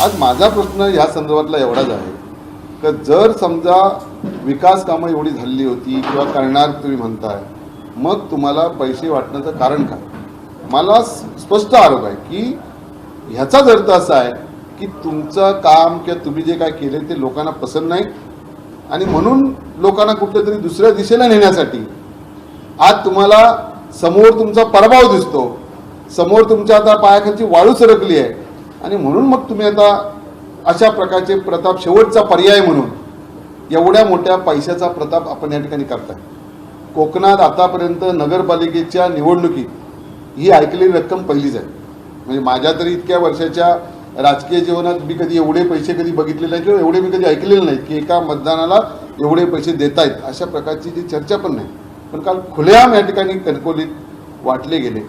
आज माझा प्रश्न ह्या संदर्भातला एवढाच आहे का जर समजा विकास कामं एवढी झालेली होती किंवा करणार तुम्ही म्हणताय मग तुम्हाला पैसे वाटण्याचं कारण काय? मला स्पष्ट आरोप आहे की ह्याचाच अर्थ असा आहे की तुमचं काम किंवा तुम्ही जे काय केले ते लोकांना पसंत नाही. आणि म्हणून लोकांना कुठल्या तरी दुसऱ्या दिशेला नेण्यासाठी आज तुम्हाला समोर तुमचा पराभव दिसतो. समोर तुमच्या आता पायाखालची वाळू सरकली आहे. आणि म्हणून मग तुम्ही आता अशा प्रकारचे प्रताप शेवटचा पर्याय म्हणून एवढ्या मोठ्या पैशाचा प्रताप आपण या ठिकाणी करताय. कोकणात आतापर्यंत नगरपालिकेच्या निवडणुकीत ही ऐकलेली रक्कम पहिलीच आहे. म्हणजे माझ्या तरी इतक्या वर्षाच्या राजकीय जीवनात मी कधी एवढे पैसे कधी बघितलेले नाही किंवा एवढे मी कधी ऐकलेले नाहीत की एका मतदानाला एवढे पैसे देत आहेत अशा प्रकारची जी चर्चा पण नाही. पण काल खुलेआम या ठिकाणी कणकोलीत वाटले गेले.